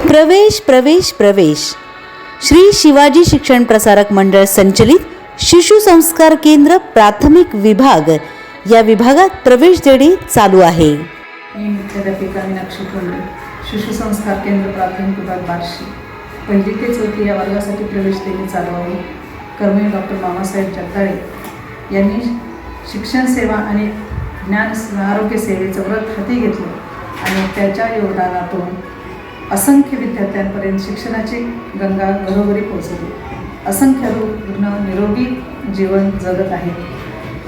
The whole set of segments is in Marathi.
प्रवेश प्रवेश प्रवेश. श्री शिवाजी शिक्षण प्रसारक मंडळ संचलित शिशु संस्कार केंद्र प्राथमिक विभाग या विभागात प्रवेश देणे चालू आहे. मी मुख्याध्यापिका मीनाक्षी शिशुसंस्कार केंद्र प्राथमिक विभाग बार्शी. पहिली ते चौथी या वर्गासाठी प्रवेश देणे चालू आहे. कर्मवीर डॉक्टर मामासाहेब जगदाळे यांनी शिक्षण सेवा आणि ज्ञान आरोग्य सेवेचं व्रत हाती घेतलं आणि त्याच्या योगदानातून असंख्य विद्यार्थ्यांपर्यंत शिक्षणाची गंगा घरोघरी पोहोचली. असंख्य रुग्ण निरोगी जीवन जगत आहेत.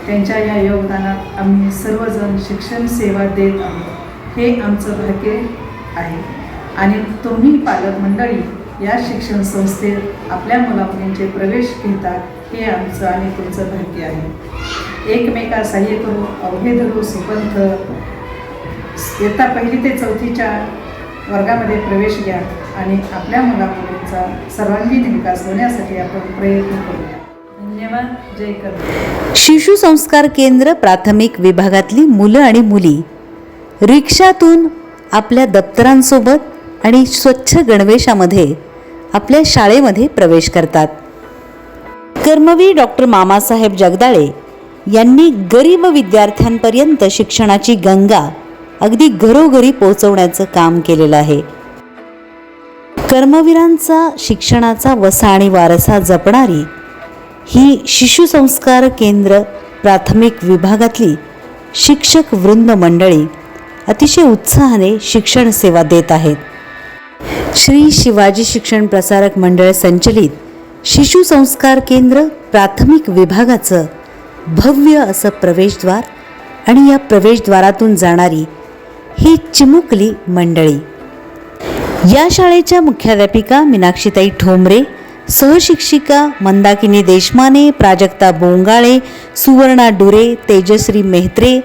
त्यांच्या या योगदानात आम्ही सर्वजण शिक्षण सेवा देत आहोत. हे आमचं भाग्य आहे. आणि तुम्ही पालक मंडळी या शिक्षण संस्थेत आपल्या मुलामुलींचे प्रवेश घेतात हे आमचं आणि तुमचं भाग्य आहे. एकमेका सहाय्य करू अवघे धरू सुपंथ इयत्ता पहिली ते चौथीच्या वर्गामध्ये प्रवेश घ्या आणि आपल्या मुलामुलींचा सर्वांगीण विकास होण्यासाठी आपण प्रयत्न करूया धन्यवाद. जय शिशु संस्कार केंद्र प्राथमिक विभागातली मुलं आणि मुली. रिक्षातून आपल्या दप्तरांसोबत आणि स्वच्छ गणवेशामध्ये आपल्या शाळेमध्ये प्रवेश करतात. कर्मवीर डॉक्टर मामासाहेब जगदाळे यांनी गरीब विद्यार्थ्यांपर्यंत शिक्षणाची गंगा अगदी घरोघरी पोहोचवण्याचं काम केलेलं आहे. कर्मवीरांचा शिक्षणाचा वसा आणि वारसा जपणारी ही शिशुसंस्कार केंद्र प्राथमिक विभागातली शिक्षक वृंद मंडळी अतिशय उत्साहाने शिक्षण सेवा देत आहेत. श्री शिवाजी शिक्षण प्रसारक मंडळ संचलित शिशुसंस्कार केंद्र प्राथमिक विभागाचं भव्य असं प्रवेशद्वार आणि या प्रवेशद्वारातून जाणारी ही चिमुकली मंडळी. या शाळेच्या मुख्याध्यापिका मीनाक्षीताई ठोंबरे सहशिक्षिका मंदाकिनी देशमाने प्राजक्ता बोंगाळे सुवर्णा डुरे तेजश्री मेहत्रे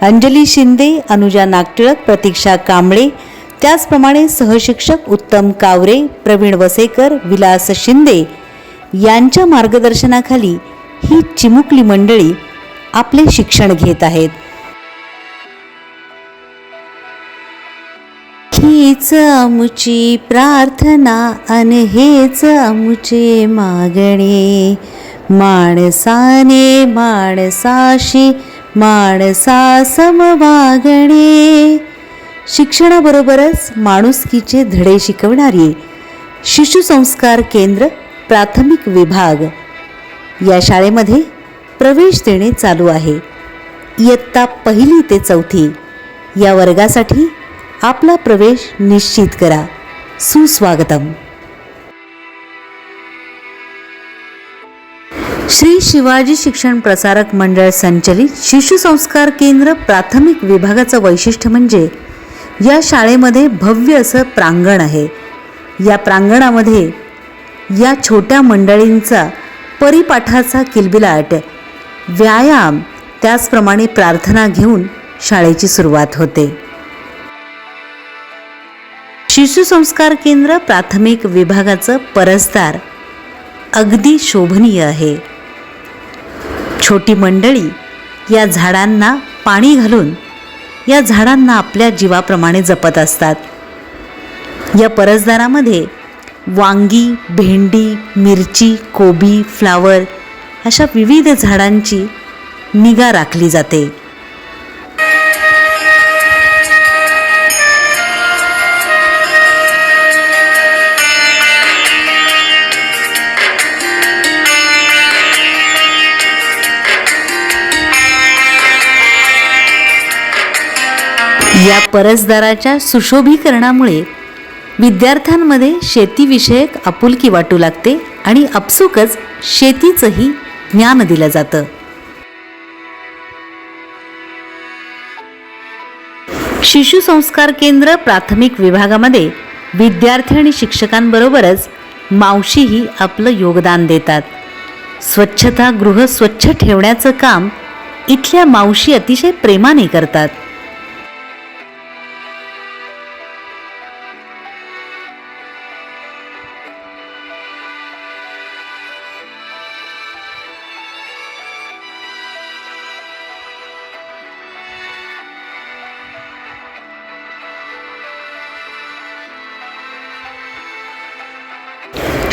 अंजली शिंदे अनुजा नागटिळक प्रतीक्षा कांबळे त्याचप्रमाणे सहशिक्षक उत्तम कावरे प्रवीण वसेकर विलास शिंदे यांच्या मार्गदर्शनाखाली ही चिमुकली मंडळी आपले शिक्षण घेत आहेत. हीच आमुची प्रार्थना अन हेच आमुचे मागणे. माणसाने माणसाशी माणसा समवागणे शिक्षणाबरोबरच माणुसकीचे धडे शिकवणारी शिशुसंस्कार केंद्र प्राथमिक विभाग. या शाळेमध्ये प्रवेश देणे चालू आहे. इयत्ता पहिली ते चौथी या वर्गासाठी आपला प्रवेश निश्चित करा. सुस्वागतम. श्री शिवाजी शिक्षण प्रसारक मंडळ संचलित शिशु संस्कार केंद्र प्राथमिक विभागाचं वैशिष्ट्य म्हणजे या शाळेमध्ये भव्य असं प्रांगण आहे. या प्रांगणामध्ये या छोट्या मंडळींचा परिपाठाचा किलबिलाट व्यायाम त्याचप्रमाणे प्रार्थना घेऊन शाळेची सुरुवात होते. शिशुसंस्कार केंद्र प्राथमिक विभागाचं परसदार. अगदी शोभनीय आहे. छोटी मंडळी या झाडांना पाणी घालून या झाडांना आपल्या जीवाप्रमाणे जपत असतात. या परसदारामध्ये वांगी भेंडी मिरची कोबी फ्लावर अशा विविध झाडांची निगा राखली जाते. या परसदाराच्या सुशोभीकरणामुळे विद्यार्थ्यांमध्ये शेतीविषयक आपुलकी वाटू लागते आणि आपसुकच शेतीचंही ज्ञान दिलं जातं. शिशुसंस्कार केंद्र प्राथमिक विभागामध्ये विद्यार्थी आणि शिक्षकांबरोबरच मावशीही आपलं योगदान देतात. स्वच्छता गृह स्वच्छ ठेवण्याचं काम इथल्या मावशी अतिशय प्रेमाने करतात.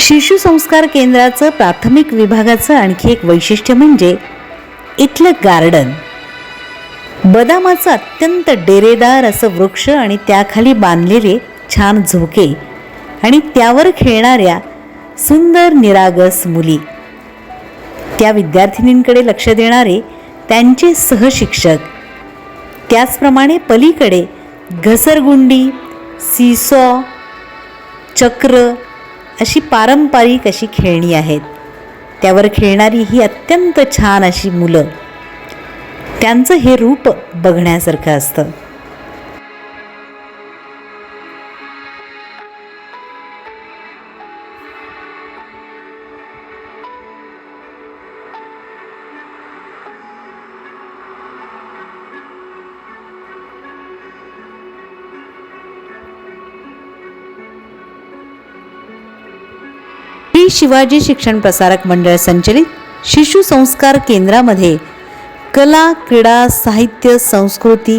शिशु संस्कार केंद्राचं प्राथमिक विभागाचं आणखी एक वैशिष्ट्य म्हणजे इथलं गार्डन. बदामाचं अत्यंत डेरेदार असं वृक्ष आणि त्याखाली बांधलेले छान झोके आणि त्यावर खेळणाऱ्या सुंदर निरागस मुली. त्या विद्यार्थिनींकडे लक्ष देणारे त्यांचे सहशिक्षक. त्याचप्रमाणे पलीकडे घसरगुंडी सीसॉ चक्र अशी पारंपरिक अशी खेळणी आहेत. त्यावर खेळणारी ही अत्यंत छान अशी मुलं. त्यांचं हे रूप बघण्यासारखं असतं. शिवाजी शिक्षण प्रसारक मंडळ संचलित शिशु संस्कार केंद्रामध्ये कला क्रीडा साहित्य संस्कृती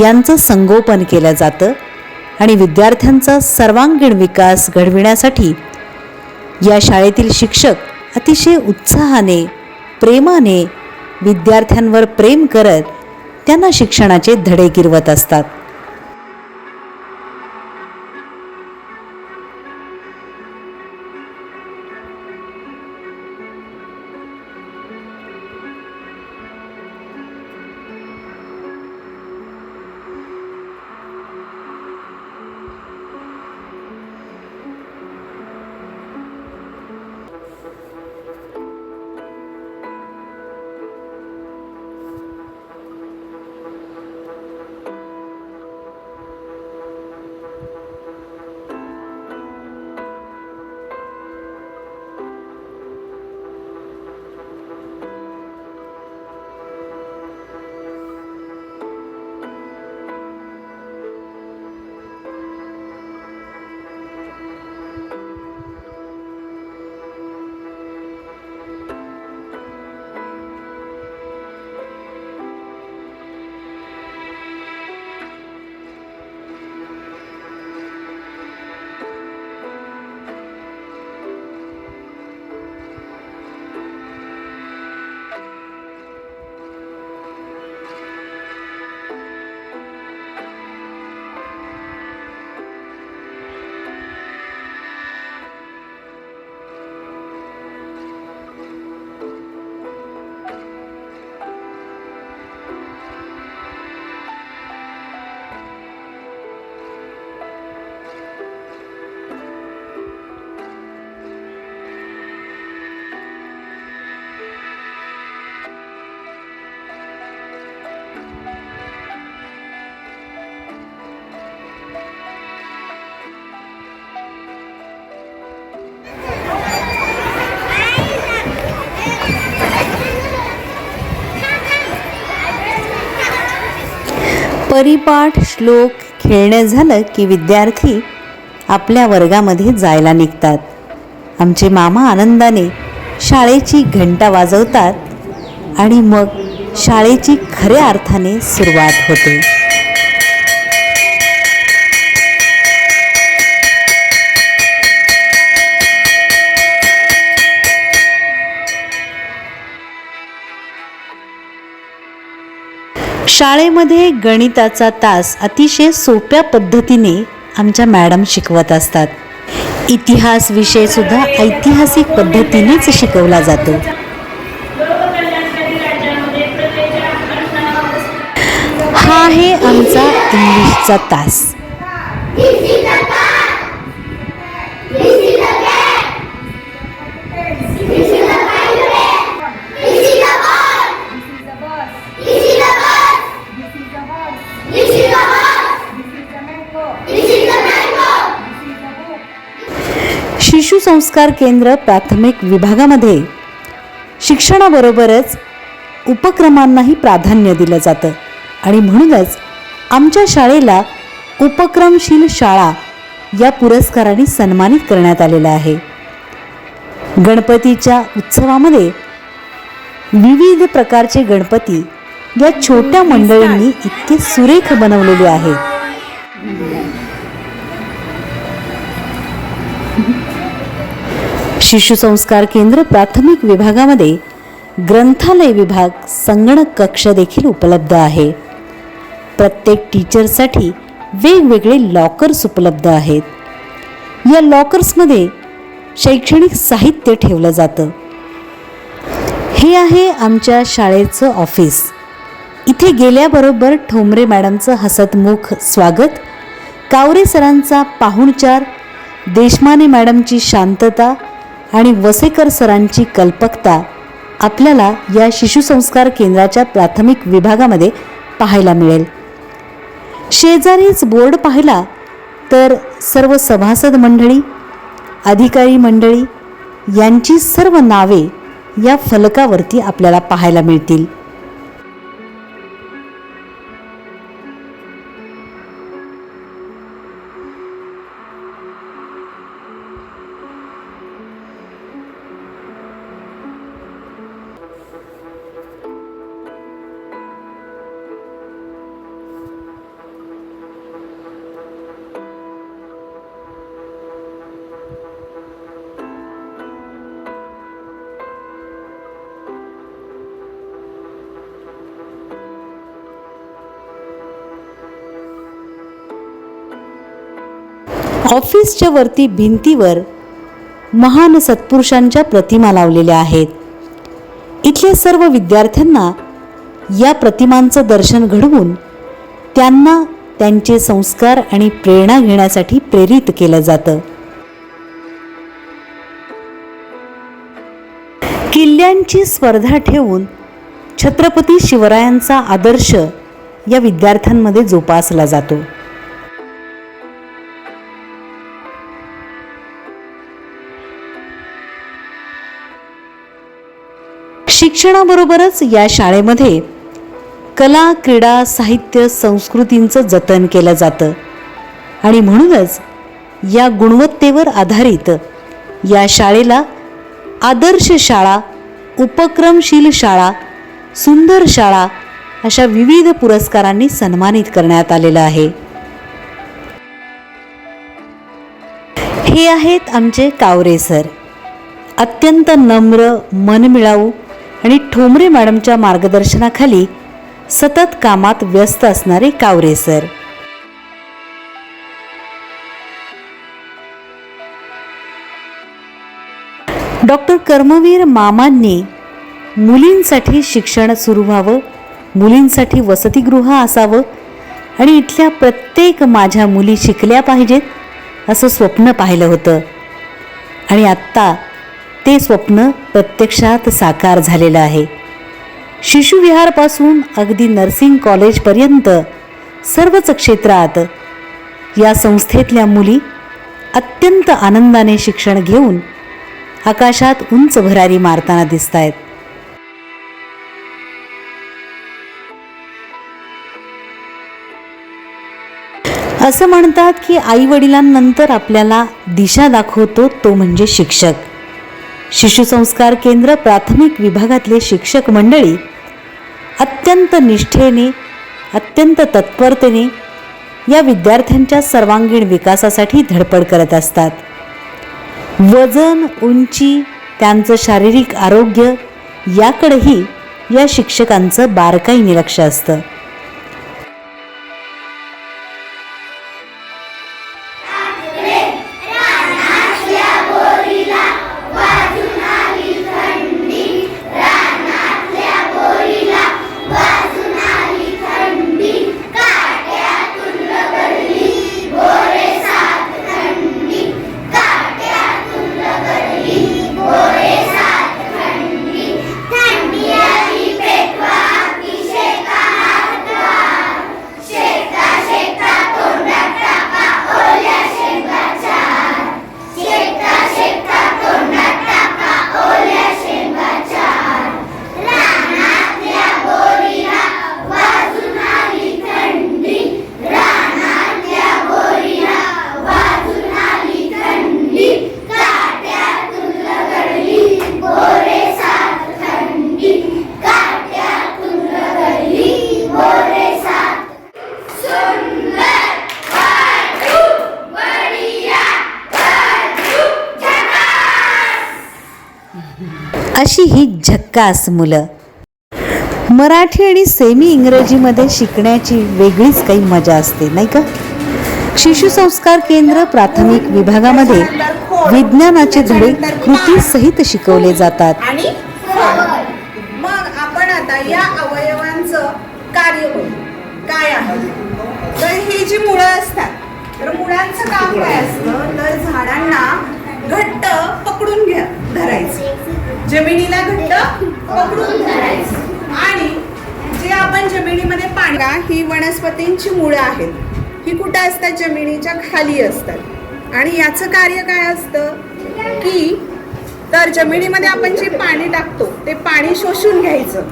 यांचं संगोपन केलं जातं आणि विद्यार्थ्यांचा सर्वांगीण विकास घडविण्यासाठी या शाळेतील शिक्षक अतिशय उत्साहाने प्रेमाने विद्यार्थ्यांवर प्रेम करत त्यांना शिक्षणाचे धडे गिरवत असतात. परिपाठ श्लोक खेळणं झालं की विद्यार्थी आपल्या वर्गामध्ये जायला निघतात. आमचे मामा आनंदाने शाळेची घंटा वाजवतात आणि मग शाळेची खऱ्या अर्थाने सुरुवात होते. शाळेमध्ये गणिताचा तास अतिशय सोप्या पद्धतीने आमच्या मॅडम शिकवत असतात. इतिहास विषय सुद्धा ऐतिहासिक पद्धतीनेच शिकवला जातो. हा आहे आमचा इंग्लिशचा तास. शिशु संस्कार केंद्र प्राथमिक विभागामध्ये. शिक्षणाबरोबरच उपक्रमांनाही प्राधान्य दिलं जातं आणि म्हणूनच आमच्या शाळेला उपक्रमशील शाळा या पुरस्काराने सन्मानित करण्यात आलेलं आहे. गणपतीच्या उत्सवामध्ये विविध प्रकारचे गणपती या छोट्या मंडळींनी इतके सुरेख बनवलेले आहे. शिशुसंस्कार केंद्र प्राथमिक विभागामध्ये ग्रंथालय विभाग संगणक कक्ष देखील उपलब्ध आहे. प्रत्येक टीचरसाठी वेगवेगळे लॉकर्स उपलब्ध आहेत. या लॉकर्समध्ये शैक्षणिक साहित्य ठेवलं जातं. हे आहे आमच्या शाळेचं ऑफिस. इथे गेल्याबरोबर ठोंबरे मॅडमचं हसतमुख स्वागत कावरे सरांचा पाहुणचार देशमाने मॅडमची शांतता आणि वसेकर सरांची कल्पकता आपल्याला या शिशुसंस्कार केंद्राच्या प्राथमिक विभागामध्ये पाहायला मिळेल. शेजारीच बोर्ड पाहिला तर सर्व सभासद मंडळी अधिकारी मंडळी यांची सर्व नावे या फलकावरती आपल्याला पाहायला मिळतील. ऑफिसच्या वरती भिंतीवर महान सत्पुरुषांच्या प्रतिमा लावलेल्या आहेत. इथल्या सर्व विद्यार्थ्यांना या प्रतिमांचं दर्शन घडवून त्यांना त्यांचे संस्कार आणि प्रेरणा घेण्यासाठी प्रेरित केलं जातं. किल्ल्यांची स्पर्धा ठेवून छत्रपती शिवरायांचा आदर्श या विद्यार्थ्यांमध्ये जोपासला जातो. शिक्षणाबरोबरच या शाळेमध्ये कला क्रीडा साहित्य संस्कृतींचं जतन केलं जातं. आणि म्हणूनच या गुणवत्तेवर आधारित या शाळेला आदर्श शाळा उपक्रमशील शाळा सुंदर शाळा अशा विविध पुरस्कारांनी सन्मानित करण्यात आलेलं आहे. हे आहेत आमचे कावरे सर. अत्यंत नम्र मनमिळाऊ आणि ठोंबरे मॅडमच्या मार्गदर्शनाखाली सतत कामात व्यस्त असणारे कावरे सर. डॉक्टर कर्मवीर मामांनी मुलींसाठी शिक्षण सुरू व्हावं मुलींसाठी वसतिगृह असावं आणि इथल्या प्रत्येक माझ्या मुली शिकल्या पाहिजेत असं स्वप्न पाहिलं होतं. आणि आत्ता ते स्वप्न प्रत्यक्षात साकार झालेलं आहे. शिशुविहारपासून अगदी नर्सिंग कॉलेजपर्यंत सर्वच क्षेत्रात या संस्थेतल्या मुली अत्यंत आनंदाने शिक्षण घेऊन आकाशात उंच भरारी मारताना दिसत आहेत असं म्हणतात की आई वडिलांनंतर आपल्याला दिशा दाखवतो तो म्हणजे शिक्षक. शिशुसंस्कार केंद्र प्राथमिक विभागातले शिक्षक मंडळी अत्यंत निष्ठेने अत्यंत तत्परतेने या विद्यार्थ्यांच्या सर्वांगीण विकासासाठी धडपड करत असतात. वजन उंची त्यांचं शारीरिक आरोग्य याकडेही या शिक्षकांचं बारकाईने लक्ष असतं. अशी ही झक्कास मुलं. मराठी आणि सेमी इंग्रजीमध्ये शिकण्याची वेगळीच काही मजा असते नाही का? शिशुसंस्कार केंद्र प्राथमिक विभागामध्ये विज्ञानाचे धडे कृती सहित शिकवले जातात. मग आपण आता या अवयवांचं कार्य काय आहे? तर ही जी मुळं असतात तर मुळांचं काम काय असतं? तर झाडांना घट्ट पकडून घ्या. धरायचं. जमिनीला घट्ट पकडून धरायचं. आणि जे आपण जमिनीमध्ये पाणी ही वनस्पतींची मुळं आहेत. ही कुठं असतात? जमिनीच्या खाली असतात. आणि याचं कार्य काय असतं? की तर जमिनीमध्ये आपण जे पाणी टाकतो ते पाणी शोषून घ्यायचं.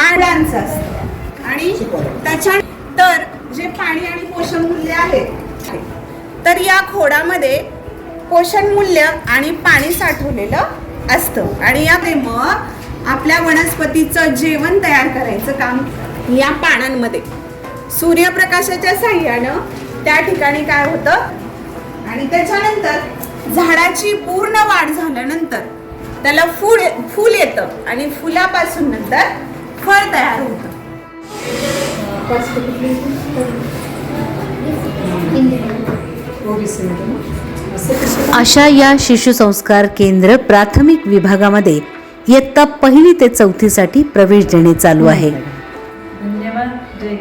आडांचं असतं. आणि त्याच्या तर जे पाणी आणि पोषण मूल्य आहे तर या खोडामध्ये पोषण मूल्य आणि पाणी साठवलेलं असतं. आणि यामध्ये मग आपल्या वनस्पतीचं जेवण तयार करायचं काम या पानांमध्ये. सूर्यप्रकाशाच्या साह्यानं त्या ठिकाणी काय होतं? आणि त्याच्यानंतर झाडाची पूर्ण वाढ झाल्यानंतर त्याला फूल फूल येतं आणि फुलापासून नंतर फळ तयार होतं. अशा या शिशुसंस्कार केंद्र प्राथमिक विभागामध्ये इयत्ता पहिली ते चौथीसाठी प्रवेश देणे चालू आहे. धन्यवाद. जय